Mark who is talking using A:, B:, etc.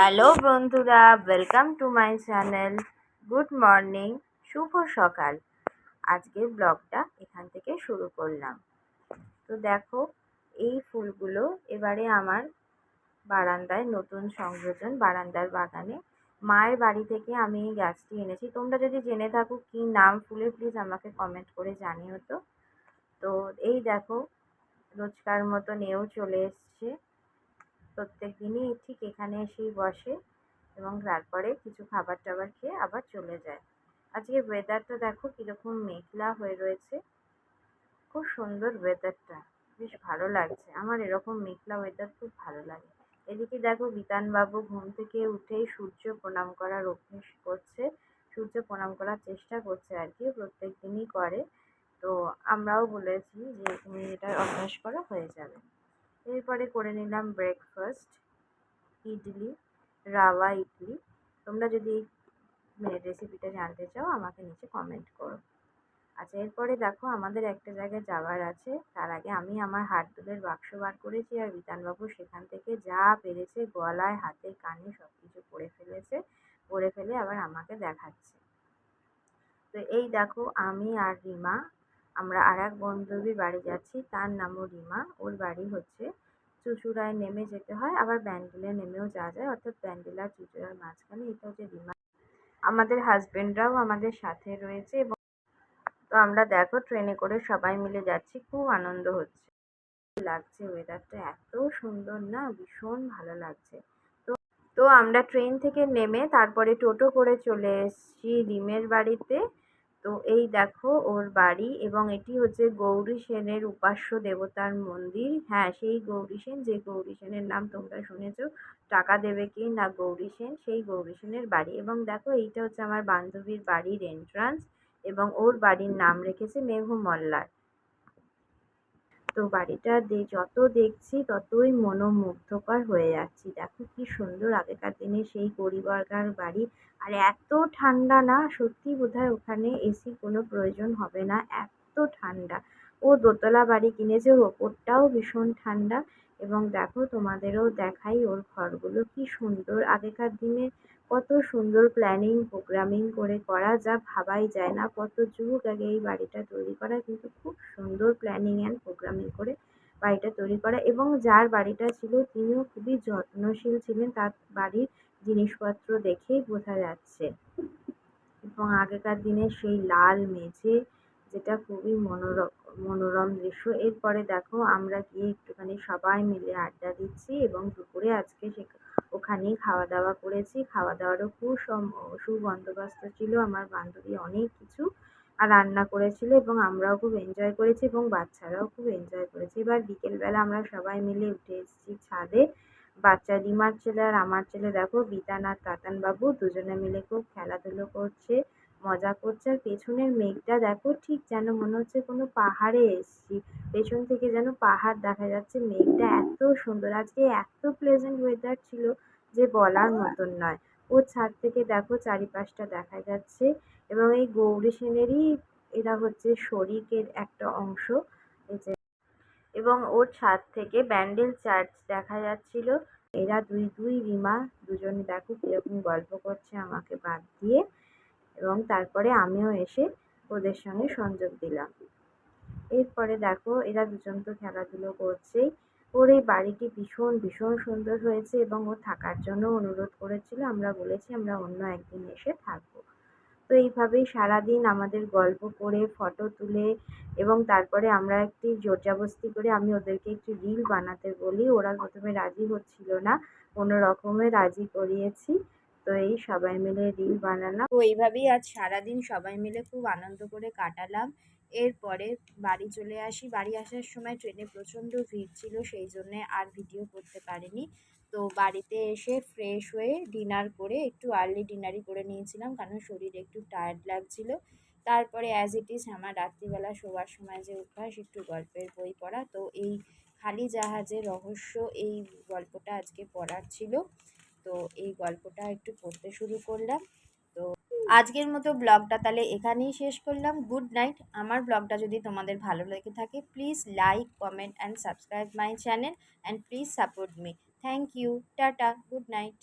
A: Hello বন্ধুরা welcome to my channel good morning শুভ সকাল। আজকের ব্লগটা এখান থেকে শুরু করলাম। তো দেখো, এই ফুলগুলো এবারে আমার বারান্দায় নতুন সংযোজন বারান্দার বাগানে। মায়ের বাড়ি থেকে আমি এই গাছটি এনেছি। তোমরা যদি জেনে থাকো কি নাম ফুলের প্লিজ আমাকে কমেন্ট করে জানিও তো। তো এই দেখো, রোজকার মতো এও চলে এসছে। প্রত্যেক দিনই ঠিক এখানে এসেই বসে এবং তারপরে কিছু খাবার টাবার খেয়ে আবার চলে যায়। আজকে ওয়েদারটা দেখো কীরকম মেঘলা হয়ে রয়েছে। খুব সুন্দর ওয়েদারটা বেশ ভালো লাগছে। আমার এরকম মেঘলা ওয়েদার খুব ভালো লাগে। এদিকে দেখো বিতানবাবু ঘুম থেকে উঠেই সূর্য প্রণাম করার অভ্যেস করছে। সূর্য প্রণাম করার চেষ্টা করছে আর কি, প্রত্যেক দিনই করে। তো আমরাও বলেছি যে তুমি এটা অভ্যাস করো হয়ে যাবে। এরপরে করে নিলাম ব্রেকফাস্ট ইডলি, রাওয়া ইডলি। তোমরা যদি রেসিপিটা জানতে চাও, আমাকে নিচে কমেন্ট করো। আচ্ছা এরপরে দেখো, আমাদের একটা জায়গায় যাওয়ার আছে। তার আগে আমি আমার হাত দুলের বাক্স বার করেছি আর বিতানবাবু সেখান থেকে যা পেরেছে, গলায়, হাতে, কানে সব কিছু পরে ফেলেছে। পরে ফেলে আবার আমাকে দেখাচ্ছে। তো এই দেখো, আমি আর রিমা আমরা আর এক বান্ধবীর বাড়ি যাচ্ছি, তার নামও রিমা। ওর বাড়ি হচ্ছে চুঁচুড়ায় নেমে যেতে হয়, আবার ব্যান্ডেলে নেমেও যাওয়া যায়। অর্থাৎ ব্যান্ডেল আর চুঁচুড়ার মাঝখানে, এটা হচ্ছে রিমা। আমাদের হাজবেন্ডরাও আমাদের সাথে রয়েছে এবং তো আমরা দেখো ট্রেনে করে সবাই মিলে যাচ্ছি, খুব আনন্দ হচ্ছে। লাগছে ওয়েদারটা এত সুন্দর না, ভীষণ ভালো লাগছে। তো তো আমরা ট্রেন থেকে নেমে তারপরে টোটো করে চলে এসেছি রিমের বাড়িতে। তো এই দেখো ওর বাড়ি এবং এটি হচ্ছে গৌরী সেনের উপাস্য দেবতার মন্দির। হ্যাঁ সেই গৌরী সেন, যে গৌরী সেনের নাম তোমরা শুনেছ, টাকা দেবে কি না গৌরী সেন, সেই গৌরী সেনের বাড়ি। এবং দেখো এইটা হচ্ছে আমার বান্ধবীর বাড়ির এন্ট্রান্স এবং ওর বাড়ির নাম রেখেছে মেঘু মল্লার তো বাড়িটা যত দেখছি ততই মনোমুগ্ধকর হয়ে যাচ্ছি। দেখো কি সুন্দর আগেকার দিনে সেই গড়িবর্গার বাড়ি আর এত ঠান্ডা না সত্যি বোধহয় ওখানে এসি কোনো প্রয়োজন হবে না, এত ঠান্ডা। ও দোতলা বাড়ি কিনেছে, ওর ওপরটাও ভীষণ ঠান্ডা এবং দেখো তোমাদেরও দেখাই ওর ঘরগুলো কি সুন্দর। আগেকার দিনে কত সুন্দর প্ল্যানিং প্রোগ্রামিং করে করা, যা ভাবাই যায় না, কত যুগ আগে এই বাড়িটা তৈরি করা, কিন্তু খুব সুন্দর প্ল্যানিং অ্যান্ড প্রোগ্রামিং করে বাড়িটা তৈরি করা এবং যার বাড়িটা ছিল, তিনিও খুবই যত্নশীল ছিলেন, তার বাড়ির জিনিসপত্র দেখেই বোঝা যাচ্ছে। এবং আগেকার দিনে সেই লাল মেঝে, যেটা খুবই মনোরম মনোরম দৃশ্য। এরপরে দেখো, আমরা গিয়ে একটুখানি সবাই মিলে আড্ডা দিচ্ছি এবং দুপুরে আজকে সে, ওখানেই খাওয়া দাওয়া করেছি। খাওয়া দাওয়ারও খুব সুবন্দোবস্ত ছিল। আমার বান্ধবী অনেক কিছু আর রান্না করেছিল এবং আমরাও খুব এনজয় করেছি এবং বাচ্চারাও খুব এনজয় করেছে। এবার বিকেলবেলা আমরা সবাই মিলে উঠে এসেছি ছাদে। বাচ্চা রিমার ছেলে আর আমার ছেলে, দেখো বিতান আর তাতানবাবু দুজনে মিলে খুব খেলাধুলো করছে, মজা করছে, আর পেছনের মেঘটা দেখো ঠিক যেন মনে হচ্ছে কোনো পাহাড়ে এসছি। পেছন থেকে যেন পাহাড় দেখা যাচ্ছে, মেঘটা এত সুন্দর, আজকে এত প্লেজেন্ট ওয়েদার ছিল যে বলার মতন নয়। ও ছাদ থেকে দেখো চারিপাশটা দেখা যাচ্ছে এবং এই গৌরী সেনেরই এরা হচ্ছে শরিকের একটা অংশ। এবং ওর ছাদ থেকে ব্যান্ডেল চার্চ দেখা যাচ্ছিল। এরা দুই দুই রিমা দুজনে দেখো কীরকম গল্প করছে আমাকে বাদ দিয়ে এবং তারপরে আমিও এসে ওদের সঙ্গে সংযোগ দিলাম। এরপরে দেখো এরা দুজন তো খেলাধুলো করছেই। ওর এই বাড়িটি ভীষণ ভীষণ সুন্দর হয়েছে এবং ও থাকার জন্য অনুরোধ করেছিল। আমরা বলেছি আমরা অন্য একদিন এসে থাকব। তো এইভাবেই সারাদিন আমাদের গল্প করে ফটো তুলে এবং তারপরে আমরা একটি জোরজাবস্তি করে আমি ওদেরকে একটি রিল বানাতে বলি। ওরা প্রথমে রাজি হচ্ছিল না, কোনো রকমে রাজি করিয়েছি। তো এই সবাই মিলে রিল বানালাম। তো এইভাবেই আজ সারাদিন সবাই মিলে খুব আনন্দ করে কাটালাম। এরপরে বাড়ি চলে আসি। বাড়ি আসার সময় ট্রেনে প্রচণ্ড ভিড় ছিল, সেই জন্যে আর ভিডিও করতে পারিনি। তো বাড়িতে এসে ফ্রেশ হয়ে ডিনার করে একটু আর্লি ডিনারই করে নিয়েছিলাম, কারণ শরীরে একটু টায়ার্ড লাগছিল। তারপরে অ্যাজ ইট ইজ আমার রাত্রিবেলা শোবার সময় যে অভ্যাস, একটু গল্পের বই পড়া। তো এই খালি জাহাজের রহস্য এই গল্পটা আজকে পড়ার ছিল। তো এই গল্পটা একটু পড়তে শুরু করলাম। তো আজকের মতো ব্লগটা তাহলে এখানেই শেষ করলাম। Good night. আমার ব্লগটা যদি তোমাদের ভালো লেগে থাকে please like comment and subscribe my channel and please support me thank you tata. Good night.